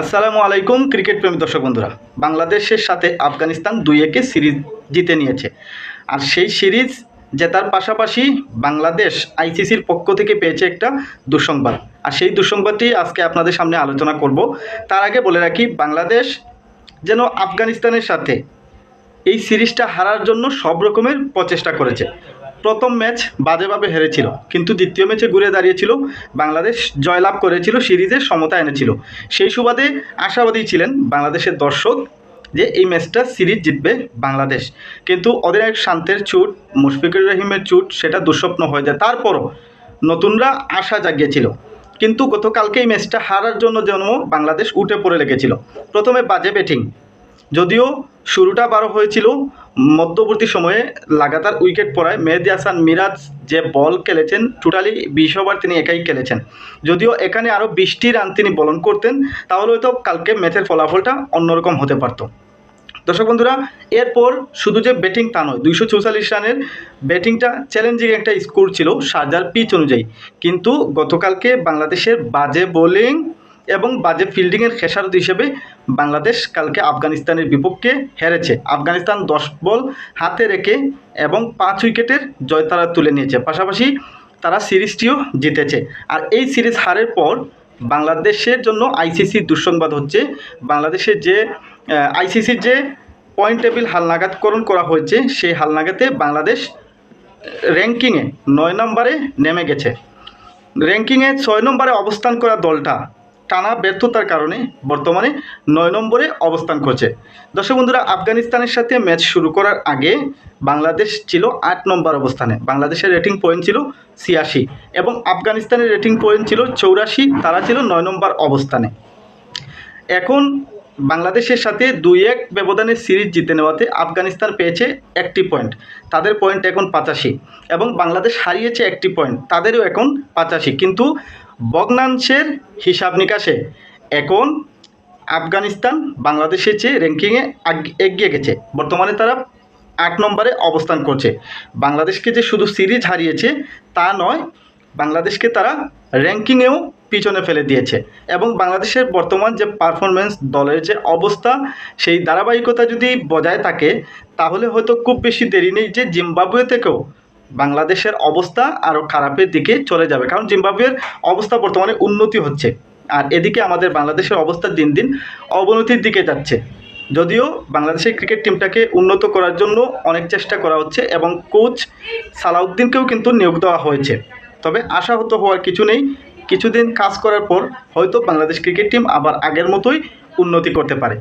আসসালামু আলাইকুম ক্রিকেট প্রেমী দর্শক বন্ধুরা। বাংলাদেশের সাথে আফগানিস্তান দুই একে সিরিজ জিতে নিয়েছে। আর সেই সিরিজ জেতার পাশাপাশি বাংলাদেশ আইসিসির পক্ষ থেকে পেয়েছে একটা দুঃসংবাদ। আর সেই দুঃসংবাদটি আজকে আপনাদের সামনে আলোচনা করব। তার আগে বলে রাখি, বাংলাদেশ যেন আফগানিস্তানের সাথে এই সিরিজটা হারার জন্য সব রকমের প্রচেষ্টা করেছে। প্রথম ম্যাচ বাজেভাবে হেরেছিল, কিন্তু দ্বিতীয় ম্যাচে ঘুরে দাঁড়িয়েছিল, বাংলাদেশ জয়লাভ করেছিল, সিরিজে সমতা এনেছিল। সেই সুবাদে আশাবাদী ছিলেন বাংলাদেশের দর্শক যে এই ম্যাচটা সিরিজ জিতবে বাংলাদেশ। কিন্তু অধিনায়ক শান্তের চুট, মুশফিকুর রহিমের চুট, সেটা দুঃস্বপ্ন হয়ে যায়। তারপরও নতুনরা আশা জাগিয়েছিল। কিন্তু গতকালকে এই ম্যাচটা হারার জন্য যেন বাংলাদেশ উঠে পড়ে লেগেছিল। প্রথমে বাজে ব্যাটিং যদিও শুরুটা বারো হয়েছিল, মধ্যবর্তী সময়ে লাগাতার উইকেট পড়ায় মেহেদি হাসান মিরাজ যে বল খেলেছেন টোটালি বিশ ওভার তিনি একাই খেলেছেন। যদিও এখানে আরও বিশটি রান তিনি বলন করতেন, তাহলে হয়তো কালকে ম্যাচের ফলাফলটা অন্যরকম হতে পারতো। দর্শক বন্ধুরা, এরপর শুধু যে ব্যাটিং তা নয়, দুইশো চৌচল্লিশ রানের ব্যাটিংটা চ্যালেঞ্জিং একটা স্কোর ছিল সার্জার পিচ অনুযায়ী। কিন্তু গতকালকে বাংলাদেশের বাজে বোলিং এবং বাজে ফিল্ডিংয়ের খেসারত হিসেবে বাংলাদেশ কালকে আফগানিস্তানের বিপক্ষে হেরেছে। আফগানিস্তান দশ বল হাতে রেখে এবং পাঁচ উইকেটের জয় তারা তুলে নিয়েছে। পাশাপাশি তারা সিরিজটিও জিতেছে। আর এই সিরিজ হারের পর বাংলাদেশের জন্য আইসিসির দুঃসংবাদ হচ্ছে, বাংলাদেশের যে আইসিসির যে পয়েন্ট টেবিল হালনাগাদকরণ করা হয়েছে, সেই হালনাগাতে বাংলাদেশ র্যাঙ্কিংয়ে নয় নম্বরে নেমে গেছে। র্যাঙ্কিংয়ে ছয় নম্বরে অবস্থান করা দলটা টানা ব্যর্থতার কারণে বর্তমানে নয় নম্বরে অবস্থান করছে। দর্শক বন্ধুরা, আফগানিস্তানের সাথে ম্যাচ শুরু করার আগে বাংলাদেশ ছিল আট নম্বর অবস্থানে। বাংলাদেশের রেটিং পয়েন্ট ছিল ছিয়াশি এবং আফগানিস্তানের রেটিং পয়েন্ট ছিল চৌরাশি, তারা ছিল নয় নম্বর অবস্থানে। এখন বাংলাদেশের সাথে দুই এক ব্যবধানে সিরিজ জিতে নেওয়াতে আফগানিস্তান পেয়েছে একটি পয়েন্ট, তাদের পয়েন্ট এখন পাঁচাশি এবং বাংলাদেশ হারিয়েছে একটি পয়েন্ট, তাদেরও এখন পাঁচাশি। কিন্তু ভগ্নাংশের হিসাব নিকাশে। এখন আফগানিস্তান বাংলাদেশের চেয়ে র্যাঙ্কিংয়ে এগিয়ে গেছে। বর্তমানে তারা আট নম্বরে অবস্থান করছে। বাংলাদেশকে যে শুধু সিরিজ হারিয়েছে, তা নয়, বাংলাদেশকে তারা র্যাঙ্কিংয়েও পিছনে ফেলে দিয়েছে। এবং বাংলাদেশের বর্তমান যে পারফরমেন্স দলের যে অবস্থা, সেই ধারাবাহিকতা যদি বজায় থাকে, তাহলে হয়তো খুব বেশি দেরি নেই যে জিম্বাবুয়ে থেকেও বাংলাদেশের অবস্থা আরও খারাপের দিকে চলে যাবে। কারণ জিম্বাবুয়ের অবস্থা বর্তমানে উন্নতি হচ্ছে। আর এদিকে আমাদের বাংলাদেশের অবস্থা দিন দিন অবনতির দিকে যাচ্ছে। যদিও বাংলাদেশের ক্রিকেট টিমটাকে উন্নত করার জন্য অনেক চেষ্টা করা হচ্ছে এবং কোচ সালাউদ্দিনকেও কিন্তু নিয়োগ দেওয়া হয়েছে। তবে আশাহত হওয়ার কিছু নেই। কিছুদিন কাজ করার পর হয়তো বাংলাদেশ ক্রিকেট টিম আবার আগের মতোই উন্নতি করতে পারে।